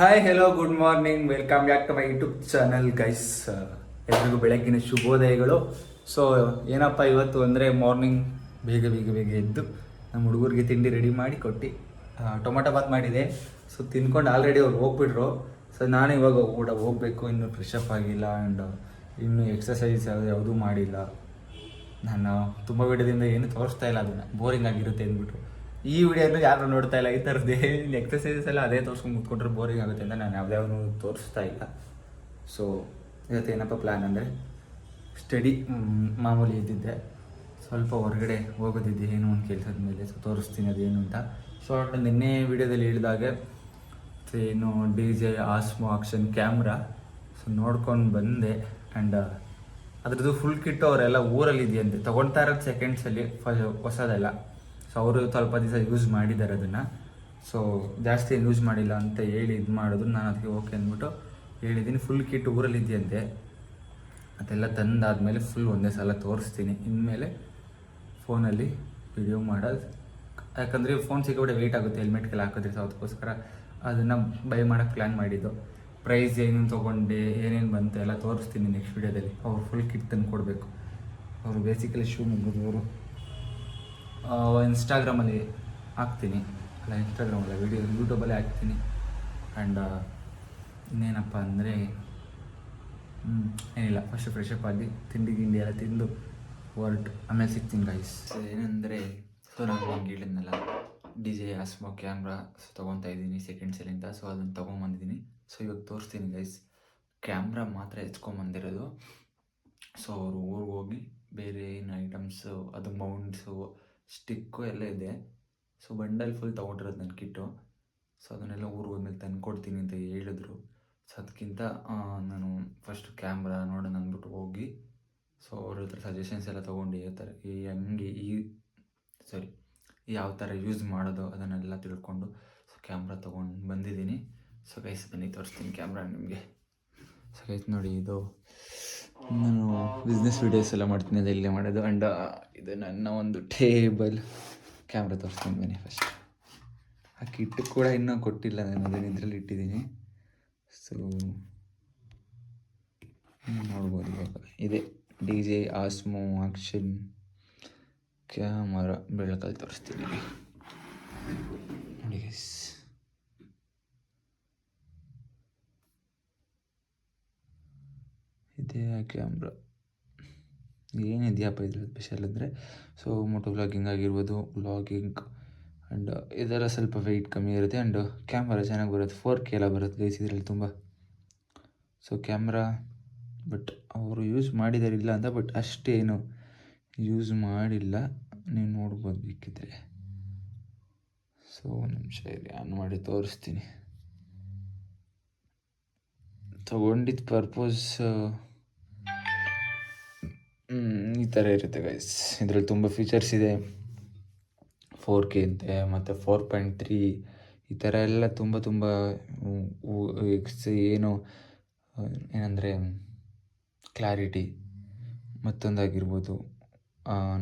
Hi hello good morning welcome back to my YouTube channel guys ಎಲ್ರಿಗೂ ಬೆಳಗ್ಗಿನ ಶುಭೋದಯಗಳು. So ಏನಪ್ಪ ಇವತ್ತು ಅಂದರೆ ಮಾರ್ನಿಂಗ್ ಬೇಗ ಬೇಗ ಬೇಗ ಎದ್ದು ನಮ್ಮ ಹುಡುಗರಿಗೆ ತಿಂಡಿ ರೆಡಿ ಮಾಡಿ ಕೊಟ್ಟು ಟೊಮೊಟೊ ಬಾತ್ ಮಾಡಿದೆ. ಸೊ ತಿನ್ಕೊಂಡು ಆಲ್ರೆಡಿ ಅವ್ರು ಹೋಗ್ಬಿಟ್ರು. ಸೊ ನಾನು ಇವಾಗ ಕೂಡ ಹೋಗಬೇಕು. ಇನ್ನೂ ಫ್ರೆಶ್ ಅಪ್ ಆಗಿಲ್ಲ ಆ್ಯಂಡ್ ಇನ್ನೂ ಎಕ್ಸಸೈಸ್ ಯಾವುದು ಯಾವುದೂ ಮಾಡಿಲ್ಲ. ನಾನು ತುಂಬ ವಿಡಿಯೋದಿಂದ ಏನು ತೋರಿಸ್ತಾ ಇಲ್ಲ ಅದನ್ನು. ಬೋರಿಂಗ್ ಆಗಿರುತ್ತೆ ಅಂದ್ಬಿಟ್ಟು ಈ ವಿಡಿಯೋನು ಯಾರು ನೋಡ್ತಾ ಇಲ್ಲ, ಈ ಥರದ್ದು ಎಕ್ಸಸೈಸಸ್ ಎಲ್ಲ ಅದೇ ತೋರಿಸ್ಕೊಂಡು ಕೂತ್ಕೊಂಡ್ರೆ ಬೋರಿಂಗ್ ಆಗುತ್ತೆ ಅಂತ ನಾನು ಯಾವ್ದಾವ್ದು ತೋರಿಸ್ತಾ ಇಲ್ಲ. ಸೊ ಇವತ್ತು ಏನಪ್ಪ ಪ್ಲ್ಯಾನ್ ಅಂದರೆ ಸ್ಟಡಿ ಮಾಮೂಲಿ ಇದ್ದಿದ್ದೆ ಸ್ವಲ್ಪ ಹೊರಗಡೆ ಹೋಗೋದಿದ್ದೆ ಏನೋ ಒಂದು ಕೆಲಸದ ಮೇಲೆ ಸೊ ತೋರಿಸ್ತೀನಿ ಅದೇನು ಅಂತ. ಸೊ ನಿನ್ನೆ ವಿಡಿಯೋದಲ್ಲಿ ಹೇಳಿದಾಗೆ ಏನು D J Osmo action camera so ನೋಡ್ಕೊಂಡು ಬಂದೆ ಆ್ಯಂಡ್ ಅದ್ರದ್ದು ಫುಲ್ ಕಿಟ್ಟು ಅವರೆಲ್ಲ ಊರಲ್ಲಿ ಇದೆಯಂತೆ ತೊಗೊಳ್ತಾ ಇರೋದು ಸೆಕೆಂಡ್ಸಲ್ಲಿ ಫ, ಹೊಸದೆಲ್ಲ. ಸೊ ಅವರು ಸ್ವಲ್ಪ ದಿವಸ ಯೂಸ್ ಮಾಡಿದ್ದಾರೆ ಅದನ್ನು. ಸೊ ಜಾಸ್ತಿ ಯೂಸ್ ಮಾಡಿಲ್ಲ ಅಂತ ಹೇಳಿ ಇದು ಮಾಡೋದು ನಾನು ಅದಕ್ಕೆ ಓಕೆ ಅಂದ್ಬಿಟ್ಟು ಹೇಳಿದ್ದೀನಿ ಫುಲ್ ಕಿಟ್ ಊರಲ್ಲಿ ಇದೆಯಂತೆ. ಅದೆಲ್ಲ ತಂದಾದಮೇಲೆ ಫುಲ್ ಒಂದೇ ಸಲ ತೋರಿಸ್ತೀನಿ. ಇನ್ಮೇಲೆ ಫೋನಲ್ಲಿ ವಿಡಿಯೋ ಮಾಡೋದು ಯಾಕಂದರೆ ಫೋನ್ ಸಿಗೋಬಿಡೆ ವೆಯ್ಟ್ ಆಗುತ್ತೆ. ಹೆಲ್ಮೆಟ್ಗೆಲ್ಲ ಹಾಕಿದ್ರೆ ಸೊ ಅದಕ್ಕೋಸ್ಕರ ಅದನ್ನು ಬೈ ಮಾಡೋಕ್ಕೆ ಪ್ಲ್ಯಾನ್ ಮಾಡಿದ್ದು. ಪ್ರೈಸ್ ಏನೇನು ತೊಗೊಂಡೆ, ಏನೇನು ಬಂತು ಎಲ್ಲ ತೋರಿಸ್ತೀನಿ ನೆಕ್ಸ್ಟ್ ವಿಡಿಯೋದಲ್ಲಿ ಅವ್ರು ಫುಲ್ ಕಿಟ್ ತಂದು ಕೊಡಬೇಕು ಅವರು ಬೇಸಿಕಲಿ ಶೂ ಮುಗಿದವರು ಇನ್ಸ್ಟಾಗ್ರಾಮಲ್ಲಿ ಹಾಕ್ತೀನಿ. ಅಲ್ಲ ಇನ್ಸ್ಟಾಗ್ರಾಮಲ್ಲ ವೀಡಿಯೋ ಯೂಟ್ಯೂಬಲ್ಲೇ ಹಾಕ್ತೀನಿ. ಆ್ಯಂಡ್ ಇನ್ನೇನಪ್ಪ ಅಂದರೆ ಏನಿಲ್ಲ ಫಸ್ಟ್ ಫ್ರೆಶ್ ಅಪ್ ಆಗಿ ತಿಂಡಿ, ಗಿಂಡಿ ಎಲ್ಲ ತಿಂದು ಹೊರಟು. ಆಮೇಲೆ ಸಿಗ್ತೀನಿ ಗೈಸ್ ಏನಂದರೆ ಸೊ ನಾನು ಹಂಗೆ ಹೇಳಿದ್ನಲ್ಲ D J Osmo camera so ತೊಗೊತಾ ಇದ್ದೀನಿ ಸೆಕೆಂಡ್ ಸೆಲಿಂದ ಸೊ ಅದನ್ನು ತೊಗೊಂಬಂದಿದ್ದೀನಿ ಸೊ ಇವಾಗ ತೋರಿಸ್ತೀನಿ ಗೈಸ್ ಕ್ಯಾಮ್ರಾ ಮಾತ್ರ ಹೆಚ್ಕೊಂಬಂದಿರೋದು ಸೊ ಅವರು ಊರಿಗೆ ಹೋಗಿ ಬೇರೆ ಏನು ಐಟಮ್ಸು ಅದು ಮೌಂಟ್ಸು ಸ್ಟಿಕ್ಕು ಎಲ್ಲ ಇದೆ. ಸೊ ಬಂಡಲ್ ಫುಲ್ ತೊಗೊಂಡಿರೋದು ನನ್ನ ಕಿಟ್ಟು. ಸೊ ಅದನ್ನೆಲ್ಲ ಊರು ಹೋದ್ಮೇಲೆ ತಂದು ಕೊಡ್ತೀನಿ ಅಂತ ಹೇಳಿದ್ರು. ಸೊ ಅದಕ್ಕಿಂತ ನಾನು ಫಸ್ಟ್ ಕ್ಯಾಮ್ರಾ ನೋಡೋಣ ಅಂದ್ಬಿಟ್ಟು ಹೋಗಿ, ಸೊ ಅವ್ರ ಹತ್ರ ಸಜೆಷನ್ಸ್ ಎಲ್ಲ ತೊಗೊಂಡು ಹೇಳ್ತಾರೆ. ಈ ಹಂಗೆ ಈ ಸಾರಿ ಯಾವ ಥರ ಯೂಸ್ ಮಾಡೋದು ಅದನ್ನೆಲ್ಲ ತಿಳ್ಕೊಂಡು, ಸೊ ಕ್ಯಾಮ್ರಾ ತೊಗೊಂಡು ಬಂದಿದ್ದೀನಿ. ಸೊ ಗೈಸ್ ಬನ್ನಿ ತೋರಿಸ್ತೀನಿ ಕ್ಯಾಮ್ರಾ ನಿಮಗೆ. ಸೊ ಗೈಸ್ ನೋಡಿ ಇದು. ನಾನು ಬಿಸ್ನೆಸ್ ವೀಡಿಯೋಸ್ ಎಲ್ಲ ಮಾಡ್ತೀನಿ, ಅದು ಇಲ್ಲೇ ಮಾಡೋದು. ಆ್ಯಂಡ್ ಇದು ನನ್ನ ಒಂದು ಟೇಬಲ್ ಕ್ಯಾಮ್ರಾ ತೋರಿಸ್ತೀನಿ ಫಸ್ಟ್ ಆ ಕಿಟ್ಟು ಕೂಡ ಇನ್ನೂ ಕೊಟ್ಟಿಲ್ಲ ನಾನು, ಅದನ್ನು ಇದರಲ್ಲಿ ಇಟ್ಟಿದ್ದೀನಿ. ಸೊ ನೋಡ್ಬೋದು ಇವಾಗ. ಇದೆ D J Osmo action camera ಬೆಳಕಲ್ಲಿ ತೋರಿಸ್ತೀನಿ. ನೋಡಿ ಗೈಸ್ ಇದೇ ಕ್ಯಾಮ್ರಾ ಏನಿದೆಯಪ್ಪ ಇದ್ರ ಸ್ಪೆಷಲ್ ಅಂದರೆ? ಸೊ ಮೋಟೋ ವ್ಲಾಗಿಂಗ್ ಆಗಿರ್ಬೋದು ವ್ಲಾಗಿಂಗ್ ಆ್ಯಂಡ್ ಇದೆಲ್ಲ ಸ್ವಲ್ಪ ವೆಯ್ಟ್ ಕಮ್ಮಿ ಇರುತ್ತೆ ಆ್ಯಂಡ್ ಕ್ಯಾಮ್ರಾ ಚೆನ್ನಾಗಿ ಬರುತ್ತೆ. ಫೋರ್ ಕೆ ಎಲ್ಲ ಬರುತ್ತೆ ಗೈಸ್ ಇದರಲ್ಲಿ ತುಂಬ. ಸೊ ಕ್ಯಾಮ್ರಾ ಬಟ್ ಅವರು ಯೂಸ್ ಮಾಡಿದಾರಿಲ್ಲ ಅಂತ ಬಟ್ ಅಷ್ಟೇನು ಯೂಸ್ ಮಾಡಿಲ್ಲ. ನೀವು ನೋಡ್ಬೋದು ಬೇಕಿದ್ರೆ. ಸೊ ನಿಮಿಷ ಇರಿ ಆನ್ ಮಾಡಿ ತೋರಿಸ್ತೀನಿ. ತಗೊಂಡಿದ್ದ ಪರ್ಪೋಸ್ ಈ ಥರ ಇರುತ್ತೆ ಗೈಸ್ ಇದರಲ್ಲಿ ತುಂಬ ಫೀಚರ್ಸ್ ಇದೆ. ಫೋರ್ ಕೆ ಅಂತೆ, ಮತ್ತು ಫೋರ್ ಪಾಯಿಂಟ್ ತ್ರೀ ಈ ಥರ ಎಲ್ಲ ತುಂಬ ತುಂಬ ಏನು, ಏನಂದರೆ ಕ್ಲಾರಿಟಿ ಮತ್ತೊಂದಾಗಿರ್ಬೋದು.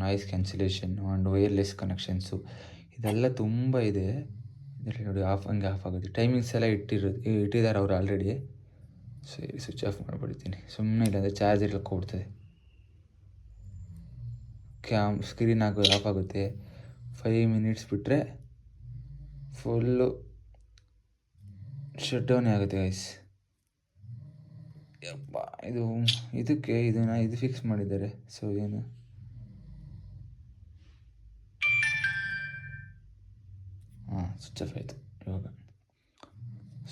Noise cancellation and wireless connections ಇದೆಲ್ಲ ತುಂಬ ಇದೆ. ಇದರಲ್ಲಿ ನೋಡಿ ಆಫ್ ಹಂಗೆ ಆಫ್ ಆಗುತ್ತೆ. ಟೈಮಿಂಗ್ಸ್ ಎಲ್ಲ ಇಟ್ಟಿರೋ, ಇಟ್ಟಿದ್ದಾರೆ ಅವರು ಆಲ್ರೆಡಿ ಸರಿ ಸ್ವಿಚ್ ಆಫ್ ಮಾಡಿಬಿಡ್ತೀನಿ. ಸುಮ್ಮನೆ ಇಲ್ಲಾಂದರೆ ಚಾರ್ಜರ್ ಇಳ್ಕೊಬಿಡ್ತದೆ ಕ್ಯಾಮ್ ಸ್ಕ್ರೀನ್ ಆಗೋದು ಆಫ್ ಆಗುತ್ತೆ. ಫೈವ್ ಮಿನಿಟ್ಸ್ ಬಿಟ್ಟರೆ ಫುಲ್ಲು ಶಟ್ ಡೌನೇ ಆಗುತ್ತೆ ಗೈಸ್ ಯಪ್ಪ, ಇದು, ಇದಕ್ಕೆ ಇದನ್ನ ಇದು ಫಿಕ್ಸ್ ಮಾಡಿದ್ದಾರೆ. ಸೊ ಏನು? ಹಾಂ ಸ್ವಿಚ್ ಆಫ್ ಆಯಿತು ಇವಾಗ.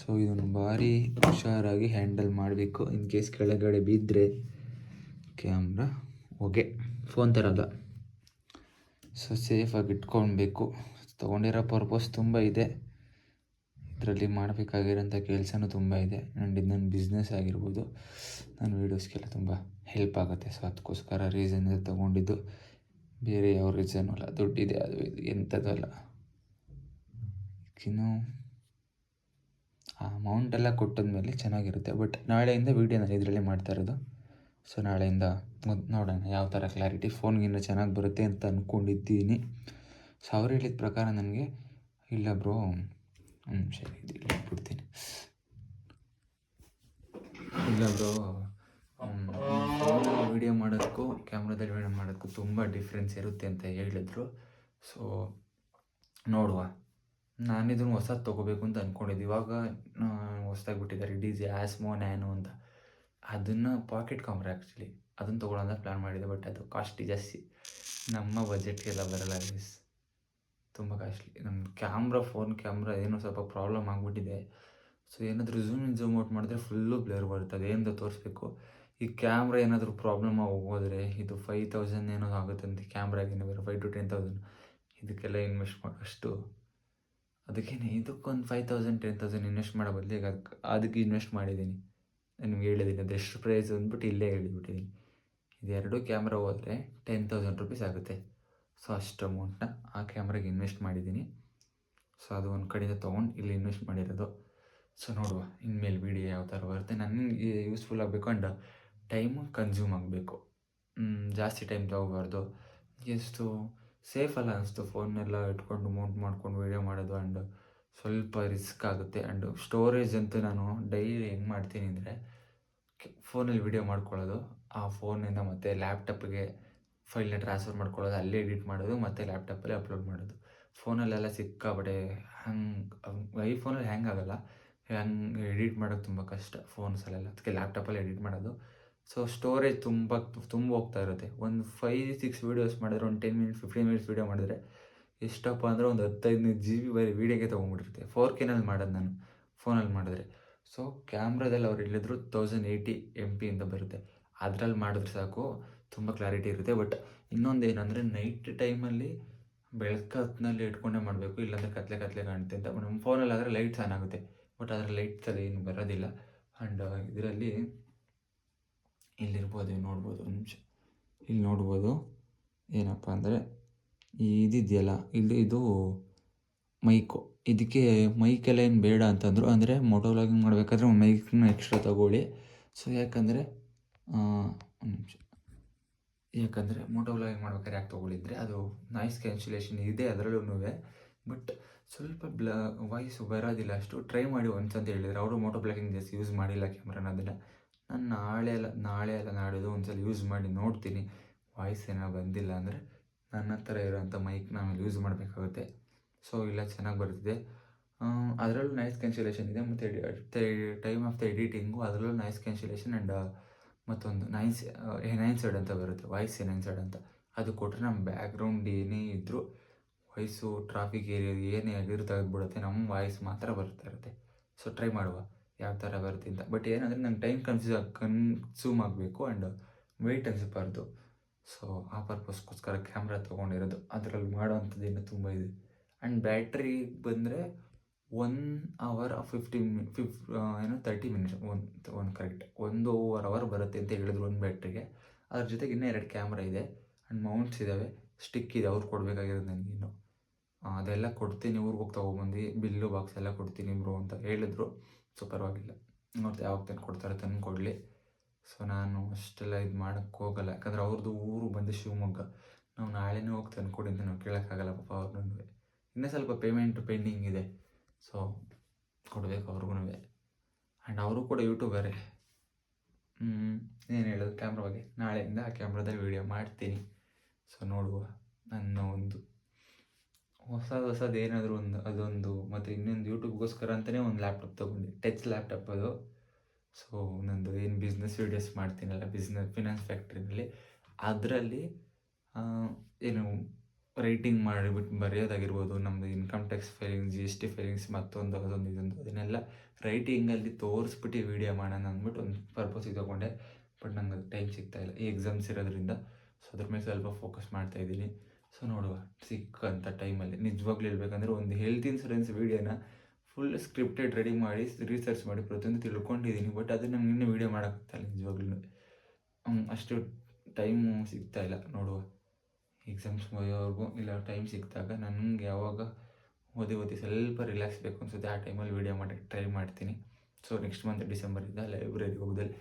ಸೊ ಇದನ್ನು ಭಾರಿ ಹುಷಾರಾಗಿ ಹ್ಯಾಂಡಲ್ ಮಾಡಬೇಕು. ಇನ್ ಕೇಸ್ ಕೆಳಗಡೆ ಬಿದ್ದರೆ ಕ್ಯಾಮ್ರಾ ಓಕೆ ಫೋನ್ ಥರ ಅಲ್ಲ ಸೊ ಸೇಫಾಗಿ ಇಟ್ಕೊಳ್ಬೇಕು. ತೊಗೊಂಡಿರೋ ಪರ್ಪಸ್ ತುಂಬ ಇದೆ. ಇದರಲ್ಲಿ ಮಾಡಬೇಕಾಗಿರೋಂಥ ಕೆಲಸನೂ ತುಂಬ ಇದೆ. ಆ್ಯಂಡ್ ಇದು ನನ್ನ ಬಿಸ್ನೆಸ್ ಆಗಿರ್ಬೋದು. ನನ್ನ ವೀಡಿಯೋಸ್ಗೆಲ್ಲ ತುಂಬ ಹೆಲ್ಪ್ ಆಗುತ್ತೆ. ಸೊ ಅದಕ್ಕೋಸ್ಕರ ರೀಸನ್ ತೊಗೊಂಡಿದ್ದು. ಬೇರೆ ಯಾವ ರೀಸನ್ ಅಲ್ಲ ದುಡ್ಡಿದೆ ಅದು, ಇದು ಎಂಥದ್ದು ಅಲ್ಲ ಇನ್ನು ಆ ಅಮೌಂಟ್ ಎಲ್ಲ ಕೊಟ್ಟಿದ್ಮೇಲೆ ಚೆನ್ನಾಗಿರುತ್ತೆ. ಬಟ್ ನಾಳೆಯಿಂದ ವೀಡಿಯೋ ನಾನು ಇದರಲ್ಲೇ ಮಾಡ್ತಾ ಇರೋದು. ಸೊ ನಾಳೆಯಿಂದ ಮೊದ್- ನೋಡೋಣ ಯಾವ ಥರ ಕ್ಲಾರಿಟಿ ಫೋನ್ಗಿನ್ನ ಚೆನ್ನಾಗಿ ಬರುತ್ತೆ ಅಂತ ಅಂದ್ಕೊಂಡಿದ್ದೀನಿ ಸೊ ಅವ್ರು ಹೇಳಿದ ಪ್ರಕಾರ ನನಗೆ, ಇಲ್ಲ ಬ್ರೋ ಹ್ಞೂ ಸರಿ ಇಲ್ಲಿ ಬಿಡ್ತೀನಿ. ಇಲ್ಲ ಬ್ರೋ ವಿಡಿಯೋ ಮಾಡೋದಕ್ಕೂ ಕ್ಯಾಮ್ರಾದಲ್ಲಿ ವಿಡಿಯೋ ಮಾಡೋದಕ್ಕೂ ತುಂಬ ಡಿಫ್ರೆನ್ಸ್ ಇರುತ್ತೆ ಅಂತ ಹೇಳಿದ್ರು. ಸೊ ನೋಡುವ. ನಾನಿದನ್ನು ಹೊಸದು ತೊಗೋಬೇಕು ಅಂತ ಅಂದ್ಕೊಂಡಿದ್ದೆ ಇವಾಗ ಹೊಸ್ದಾಗಿ ಬಿಟ್ಟಿದ್ದಾರೆ ಡಿ ಜಿ ಆಸ್ಮೋ ನ್ಯಾನೋ ಅಂತ. ಅದನ್ನು ಪಾಕೆಟ್ ಕ್ಯಾಮ್ರಾ ಆ್ಯಕ್ಚುಲಿ ಅದನ್ನು ತೊಗೊಳ್ಳೋಣ ಪ್ಲ್ಯಾನ್ ಮಾಡಿದೆ ಬಟ್ ಅದು ಕಾಸ್ಟ್ಲಿ ಜಾಸ್ತಿ. ನಮ್ಮ ಬಜೆಟ್ಗೆಲ್ಲ ಬರಲ್ಲ ಗೈಸ್ ತುಂಬ ಕಾಸ್ಟ್ಲಿ ನಮ್ಮ ಕ್ಯಾಮ್ರಾ ಫೋನ್ ಕ್ಯಾಮ್ರಾ ಏನೋ ಸ್ವಲ್ಪ ಪ್ರಾಬ್ಲಮ್ ಆಗಿಬಿಟ್ಟಿದೆ. ಸೊ ಏನಾದರೂ ಝೂಮ್ ಇನ್ ಝೂಮ್ ಔಟ್ ಮಾಡಿದ್ರೆ ಫುಲ್ಲು ಬ್ಲರ್ ಬರುತ್ತೆ. ಅದೇಂದು ತೋರಿಸ್ಬೇಕು. ಈ ಕ್ಯಾಮ್ರಾ ಏನಾದರೂ ಪ್ರಾಬ್ಲಮ್ ಹೋಗೋದ್ರೆ ಇದು ಫೈವ್ ತೌಸಂಡ್ ಏನೋ ಆಗುತ್ತೆ ಅಂತ ಕ್ಯಾಮ್ರಾಗೇನೆ ಬೇರೆ ಫೈವ್ ಟು ಟೆನ್ ತೌಸಂಡ್ ಇದಕ್ಕೆಲ್ಲ ಇನ್ವೆಸ್ಟ್ ಮಾಡೋಷ್ಟು ಅದಕ್ಕೇನೆ ಇದಕ್ಕೊಂದು five thousand ten thousand invest ಮಾಡೋ ಬದಲಿಗೆ ಅದಕ್ಕೆ ಇನ್ವೆಸ್ಟ್ ಮಾಡಿದ್ದೀನಿ. ನಾನು ನಿಮ್ಗೆ ಹೇಳಿದ್ದೀನಿ ಅದೆಷ್ಟು ಪ್ರೈಸ್ ಅಂದ್ಬಿಟ್ಟು ಇಲ್ಲೇ ಹೇಳಿಬಿಟ್ಟಿದ್ದೀನಿ ಇದೆರಡು ಕ್ಯಾಮ್ರಾ ಹೋದರೆ ಟೆನ್ ತೌಸಂಡ್ ರುಪೀಸ್ ಆಗುತ್ತೆ. ಸೊ ಅಷ್ಟು ಅಮೌಂಟ್ನ ಆ ಕ್ಯಾಮ್ರಾಗೆ ಇನ್ವೆಸ್ಟ್ ಮಾಡಿದ್ದೀನಿ ಸೊ ಅದು ಒಂದು ಕಡೆಯಿಂದ ತೊಗೊಂಡು ಇಲ್ಲಿ ಇನ್ವೆಸ್ಟ್ ಮಾಡಿರೋದು. ಸೊ ನೋಡುವ ಇನ್ಮೇಲೆ ವೀಡಿಯೋ ಯಾವ ಥರ ಬರುತ್ತೆ. ನನಗೆ ಯೂಸ್ಫುಲ್ ಆಗಬೇಕು ಆ್ಯಂಡ್ ಟೈಮ್ ಕನ್ಸ್ಯೂಮ್ ಆಗಬೇಕು. ಜಾಸ್ತಿ ಟೈಮ್ ತೊಗೋಬಾರ್ದು. ಎಷ್ಟು ಸೇಫ್ ಅಲ್ಲ ಅನಿಸ್ತು. ಫೋನೆಲ್ಲ ಇಟ್ಕೊಂಡು ಮೌಂಟ್ ಮಾಡ್ಕೊಂಡು ವೀಡಿಯೋ ಮಾಡೋದು ಆ್ಯಂಡ್ ಸ್ವಲ್ಪ ರಿಸ್ಕ್ ಆಗುತ್ತೆ. ಆ್ಯಂಡ್ ಸ್ಟೋರೇಜ್ ಅಂತೂ ನಾನು ಡೈಲಿ ಹೆಂಗೆ ಮಾಡ್ತೀನಿ ಅಂದರೆ ಫೋನಲ್ಲಿ ವೀಡಿಯೋ ಮಾಡ್ಕೊಳ್ಳೋದು, ಆ ಫೋನಿಂದ ಮತ್ತೆ ಲ್ಯಾಪ್ಟಾಪ್ಗೆ ಫೈಲ್ನ ಟ್ರಾನ್ಸ್ಫರ್ ಮಾಡ್ಕೊಳ್ಳೋದು, ಅಲ್ಲೇ ಎಡಿಟ್ ಮಾಡೋದು, ಮತ್ತು ಲ್ಯಾಪ್ಟಾಪಲ್ಲಿ ಅಪ್ಲೋಡ್ ಮಾಡೋದು. ಫೋನಲ್ಲೆಲ್ಲ ಸಿಕ್ಕಾಪಟ್ಟೆ ಹಂಗೆ ಐಫೋನಲ್ಲಿ ಹ್ಯಾಂಗ್ ಆಗಲ್ಲ. ಹಂಗೆ ಎಡಿಟ್ ಮಾಡೋದು ತುಂಬ ಕಷ್ಟ ಫೋನ್ಸಲ್ಲೆಲ್ಲ. ಅದಕ್ಕೆ ಲ್ಯಾಪ್ಟಾಪಲ್ಲಿ ಎಡಿಟ್ ಮಾಡೋದು. ಸೊ, ಸ್ಟೋರೇಜ್ ತುಂಬ ತುಂಬ ಹೋಗ್ತಾ ಇರುತ್ತೆ. ಒಂದು ಫೈವ್, ಸಿಕ್ಸ್ ವೀಡಿಯೋಸ್ ಮಾಡಿದ್ರೆ, ಒಂದು ten minutes, fifteen minutes video ಮಾಡಿದ್ರೆ ಎಷ್ಟಪ್ಪ ಅಂದರೆ ಒಂದು ಹತ್ತೈದು ಜಿ ಬಿ ಬರೀ ವೀಡಿಯೋಗೆ ತೊಗೊಂಡ್ಬಿಟ್ಟಿರುತ್ತೆ ಫೋರ್ ಕೆನಲ್ಲಿ ಮಾಡೋದು ನಾನು, ಫೋನಲ್ಲಿ ಮಾಡಿದ್ರೆ. ಸೊ ಕ್ಯಾಮ್ರಾದಲ್ಲಿ ಅವ್ರು ಹೇಳಿದ್ರು ತೌಸಂಡ್ ಏಯ್ಟಿ ಎಂ ಪಿ ಅಂತ ಬರುತ್ತೆ. ಅದರಲ್ಲಿ ಮಾಡಿದ್ರೆ ಸಾಕು, ತುಂಬ ಕ್ಲಾರಿಟಿ ಇರುತ್ತೆ. ಬಟ್ ಇನ್ನೊಂದು ಏನಂದರೆ ನೈಟ್ ಟೈಮಲ್ಲಿ ಬೆಳಕತ್ನಲ್ಲಿ ಇಟ್ಕೊಂಡೇ ಮಾಡಬೇಕು. ಇಲ್ಲಾಂದರೆ ಕತ್ಲೆ ಕತ್ಲೆ ಕಾಣುತ್ತೆ ಅಂತ. ನಮ್ಮ ಫೋನಲ್ಲಿ ಆದರೆ ಲೈಟ್ಸ್ ಆನ್ ಆಗುತ್ತೆ. ಬಟ್ ಅದರ ಲೈಟ್ಸಲ್ಲಿ ಏನು ಬರೋದಿಲ್ಲ. ಆ್ಯಂಡ್ ಇದರಲ್ಲಿ ಇಲ್ಲಿರ್ಬೋದು ನೋಡ್ಬೋದು. ಒಂದು ನಿಮಿಷ. ಇಲ್ಲಿ ನೋಡ್ಬೋದು. ಏನಪ್ಪ ಅಂದರೆ, ಇದಿದೆಯಲ್ಲ ಇಲ್ಲಿ ಇದು ಮೈಕು. ಇದಕ್ಕೆ ಮೈಕೆಲ್ಲ ಏನು ಬೇಡ ಅಂತಂದರು, ಅಂದರೆ ಮೋಟೋ ವ್ಲಾಗಿಂಗ್ ಮಾಡಬೇಕಾದ್ರೆ ಮೈಕ್ನ ಎಕ್ಸ್ಟ್ರಾ ತಗೊಳ್ಳಿ. ಸೊ ಯಾಕಂದರೆ ಒಂದು ನಿಮಿಷ. ಯಾಕಂದರೆ ಮೋಟೋ ವ್ಲಾಗಿಂಗ್ ಮಾಡ್ಬೇಕಾದ್ರೆ ಯಾಕೆ ತೊಗೊಳಿದ್ರೆ ಅದು ನಾಯ್ಸ್ ಕ್ಯಾನ್ಸುಲೇಷನ್ ಇದೆ ಅದರಲ್ಲೂ ಬಟ್ ಸ್ವಲ್ಪ ಬ್ಲ ವಾಯ್ಸ್ ಬರೋದಿಲ್ಲ ಅಷ್ಟು. ಟ್ರೈ ಮಾಡಿ ಒಂದು ಅಂತ ಹೇಳಿದ್ರು ಅವರು ಮೋಟೋ ಬ್ಲಾಗಿಂಗ್ ಜಾಸ್ತಿ ಯೂಸ್ ಮಾಡಿಲ್ಲ ಕ್ಯಾಮ್ರಾನ ಅದನ್ನು ನಾನು ನಾಳೆ ಎಲ್ಲ ನಾಳೆ ಎಲ್ಲ ನಾಡಿದ್ದು ಒಂದ್ಸಲ ಯೂಸ್ ಮಾಡಿ ನೋಡ್ತೀನಿ. ವಾಯ್ಸ್ ಏನೋ ಬಂದಿಲ್ಲ ಅಂದರೆ ನನ್ನ ಹತ್ರ ಇರೋಂಥ ಮೈಕ್ನ ಆಮೇಲೆ ಯೂಸ್ ಮಾಡಬೇಕಾಗುತ್ತೆ. ಸೊ ಇಲ್ಲ, ಚೆನ್ನಾಗಿ ಬರ್ತಿದೆ. ಅದರಲ್ಲೂ ನಾಯ್ಸ್ ಕ್ಯಾನ್ಸುಲೇಷನ್ ಇದೆ. ಮತ್ತು ಟೈಮ್ ಆಫ್ ದ ಎಡಿಟಿಂಗು ಅದರಲ್ಲೂ ನಾಯ್ಸ್ ಕ್ಯಾನ್ಸುಲೇಷನ್ ಆ್ಯಂಡ್ ಮತ್ತೊಂದು ನೈನ್ಸ್ ಎನೈನ್ಸಡ್ ಅಂತ ಬರುತ್ತೆ. ವಾಯ್ಸ್ ಎನೈನ್ಸಡ್ ಅಂತ. ಅದು ಕೊಟ್ಟರೆ ನಮ್ಮ ಬ್ಯಾಕ್ಗ್ರೌಂಡ್ ಏನೇ ಇದ್ದರೂ ವಾಯ್ಸು ಟ್ರಾಫಿಕ್ ಏರಿಯಾ ಏನೇ ಆಗಿರೋ ತೆಗೆದುಬಿಡುತ್ತೆ. ನಮ್ಮ ವಾಯ್ಸ್ ಮಾತ್ರ ಬರ್ತಾ ಇರುತ್ತೆ. ಸೊ ಟ್ರೈ ಮಾಡುವ. ಯಾವ ಥರ ಬರುತ್ತೆ ಅಂತ. ಬಟ್ ಏನಂದರೆ ನಂಗೆ ಟೈಮ್ ಕನ್ಸ್ಯೂ ಕನ್ಸ್ಯೂಮ್ ಆಗಬೇಕು ಆ್ಯಂಡ್ ವೆಯ್ಟ್ ಅನಿಸಬಾರ್ದು. ಸೊ ಆ ಪರ್ಪಸ್ಗೋಸ್ಕರ ಕ್ಯಾಮ್ರಾ ತೊಗೊಂಡಿರೋದು. ಅದರಲ್ಲಿ ಮಾಡೋವಂಥದ್ದು ಇನ್ನೂ ತುಂಬ ಇದೆ. ಆ್ಯಂಡ್ ಬ್ಯಾಟ್ರಿ ಬಂದರೆ ಒನ್ ಅವರ್ ಫಿಫ್ಟಿ ಮಿ, ಫಿಫ್ ಏನೋ ತರ್ಟಿ ಮಿನಿಟ್ಸ್ ಒಂದು ಒಂದು ಕರೆಕ್ಟ್ ಒಂದೂವರೆ ಅವರ್ ಬರುತ್ತೆ ಅಂತ ಹೇಳಿದ್ರು ಒಂದು ಬ್ಯಾಟ್ರಿಗೆ. ಅದ್ರ ಜೊತೆಗೆ ಇನ್ನೂ ಎರಡು ಕ್ಯಾಮ್ರಾ ಇದೆ. ಆ್ಯಂಡ್ ಮೌಂಟ್ಸ್ ಇದ್ದಾವೆ ಸ್ಟಿಕ್ ಇದೆ. ಅವ್ರು ಕೊಡಬೇಕಾಗಿರೋದು ನನಗೆ ಇನ್ನು. ಅದೆಲ್ಲ ಕೊಡ್ತೀನಿ. ಊರಿಗೆ ಹೋಗಿ ತೊಗೊಬಂದು ಬಿಲ್ಲು, ಬಾಕ್ಸ್ ಎಲ್ಲ ಕೊಡ್ತೀನಿ ಬ್ರೋ ಅಂತ ಹೇಳಿದ್ರು. ಸೊ, ಪರವಾಗಿಲ್ಲ. ನೋಡ್ತಾ ಯಾವಾಗ ತಂದು ಕೊಡ್ತಾರೆ ತಂದು ಕೊಡಲಿ. ಸೊ, ನಾನು ಅಷ್ಟೆಲ್ಲ ಇದು ಮಾಡೋಕ್ಕೆ ಹೋಗಲ್ಲ. ಯಾಕಂದ್ರೆ ಅವ್ರದ್ದು ಊರು ಬಂದು ಶಿವಮೊಗ್ಗ. ನಾವು ನಾಳೆನೇ ಹೋಗಿ ತಂದು ಕೊಡಿ ಅಂತ ನಾವು ಕೇಳೋಕ್ಕಾಗಲ್ಲ ಪಾಪ ಅವ್ರನ್ನೂ ಇನ್ನೂ ಸ್ವಲ್ಪ ಪೇಮೆಂಟ್ ಪೆಂಡಿಂಗ್ ಇದೆ. ಸೊ ಕೊಡಬೇಕು ಅವ್ರಿಗೂ ಆ್ಯಂಡ್ ಅವರು ಕೂಡ ಯೂಟ್ಯೂಬರೇ ಏನು ಹೇಳೋದು? ಕ್ಯಾಮ್ರಾ ಬಗ್ಗೆ. ನಾಳೆಯಿಂದ ಆ ಕ್ಯಾಮ್ರಾದಲ್ಲಿ ವೀಡಿಯೋ ಮಾಡ್ತೀನಿ. ಸೊ ನೋಡುವ. ನನ್ನ ಒಂದು. ಹೊಸದು ಹೊಸದು ಏನಾದರೂ ಒಂದು, ಅದೊಂದು, ಮತ್ತು ಇನ್ನೊಂದು ಯೂಟ್ಯೂಬ್ಗೋಸ್ಕರ ಅಂತಲೇ ಒಂದು ಲ್ಯಾಪ್ಟಾಪ್ ತೊಗೊಂಡೆ. ಟಚ್ ಲ್ಯಾಪ್ಟಾಪ್ ಅದು. ಸೊ ನಂದು ಏನು ಬಿಸ್ನೆಸ್ ವೀಡಿಯೋಸ್ ಮಾಡ್ತೀನಲ್ಲ ಬಿಸ್ನೆಸ್ ಫಿನಾನ್ಸ್ ಫ್ಯಾಕ್ಟ್ರಿನಲ್ಲಿ ಅದರಲ್ಲಿ ಏನು ರೈಟಿಂಗ್ ಮಾಡಿಬಿಟ್ಟು ಬರೆಯೋದಾಗಿರ್ಬೋದು ನಮ್ಮದು income tax filing G S T filings ಮತ್ತೊಂದು, ಅದೊಂದು, ಇದೊಂದು, ಅದನ್ನೆಲ್ಲ ರೈಟಿಂಗಲ್ಲಿ ತೋರಿಸ್ಬಿಟ್ಟು ವೀಡಿಯೋ ಮಾಡೋಣ ಅಂದ್ಬಿಟ್ಟು ಒಂದು ಪರ್ಪಸಿಗೆ ತೊಗೊಂಡೆ. ಬಟ್ ನಂಗೆ ಟೈಮ್ ಸಿಗ್ತಾಯಿಲ್ಲ ಈ ಎಕ್ಸಾಮ್ಸ್ ಇರೋದ್ರಿಂದ ಸೊ ಅದ್ರ ಮೇಲೆ ಸ್ವಲ್ಪ ಫೋಕಸ್ ಮಾಡ್ತಾ ಇದ್ದೀನಿ. ಸೊ ನೋಡುವ ಸಿಕ್ಕಂಥ ಟೈಮಲ್ಲಿ ನಿಜವಾಗ್ಲೂ ಹೇಳ್ಬೇಕಂದ್ರೆ ಒಂದು ಹೆಲ್ತ್ ಇನ್ಸೂರೆನ್ಸ್ ವೀಡಿಯೋನ ಫುಲ್ ಸ್ಕ್ರಿಪ್ಟೆಡ್ ರೆಡಿ ಮಾಡಿ ರಿಸರ್ಚ್ ಮಾಡಿ ಪ್ರತಿಯೊಂದು ತಿಳ್ಕೊಂಡಿದ್ದೀನಿ. ಬಟ್ ಅದು ನಂಗೆ ಇನ್ನೂ ವೀಡಿಯೋ ಮಾಡೋಕ್ಕಾಗ್ತಾಯಿಲ್ಲ ನಿಜವಾಗ್ಲೂ ಅಷ್ಟು ಟೈಮು ಸಿಗ್ತಾ ಇಲ್ಲ. ನೋಡುವ. ಎಕ್ಸಾಮ್ಸ್ ಮುಗಿಯೋವರೆಗೂ ಇಲ್ಲ ಟೈಮ್ ಸಿಕ್ಕಿದಾಗ ನನಗೆ ಯಾವಾಗ ಓದಿ ಓದಿ ಸ್ವಲ್ಪ ರಿಲ್ಯಾಕ್ಸ್ ಬೇಕು ಅನ್ಸುತ್ತೆ, ಆ ಟೈಮಲ್ಲಿ ವೀಡಿಯೋ ಮಾಡೋಕ್ಕೆ ಟ್ರೈ ಮಾಡ್ತೀನಿ. ಸೊ ನೆಕ್ಸ್ಟ್ ಮಂತ್ ಡಿಸೆಂಬರಿಂದ ಲೈಬ್ರರಿಗೆ ಹೋಗೋದಲ್ಲಿ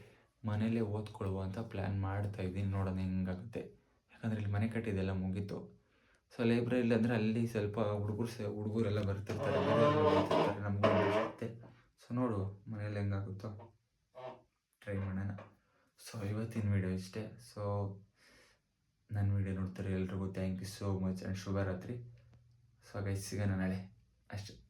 ಮನೇಲೇ ಓದ್ಕೊಳ್ಳುವ ಅಂತ ಪ್ಲ್ಯಾನ್ ಮಾಡ್ತಾ ಇದ್ದೀನಿ ನೋಡೋಣ ಹೆಂಗಾಗುತ್ತೆ. ಯಾಕಂದರೆ ಇಲ್ಲಿ ಮನೆ ಕಟ್ಟಿದೆಲ್ಲ ಮುಗೀತು. ಸೊ ಲೈಬ್ರರಿಲಿ ಅಂದರೆ ಅಲ್ಲಿ ಸ್ವಲ್ಪ ಹುಡುಗರು ಸ, ಹುಡುಗರೆಲ್ಲ ಬರ್ತಿರ್ತಾರೆ ನಮಗೆ ಸೊ ನೋಡು ಮನೇಲಿ ಹೆಂಗಾಗುತ್ತೋ. ಟ್ರೈ ಮಾಡೋಣ. ಸೊ ಇವತ್ತಿನ ವಿಡಿಯೋ ಇಷ್ಟೇ. ಸೊ ನನ್ನ ವಿಡಿಯೋ ನೋಡ್ತಾರೆ ಎಲ್ರಿಗೂ thank you so much and ಶುಭರಾತ್ರಿ. ಸೊ ಗೈಸ್ ಸಿಗೋಣ ನಾಳೆ. ಅಷ್ಟೇ.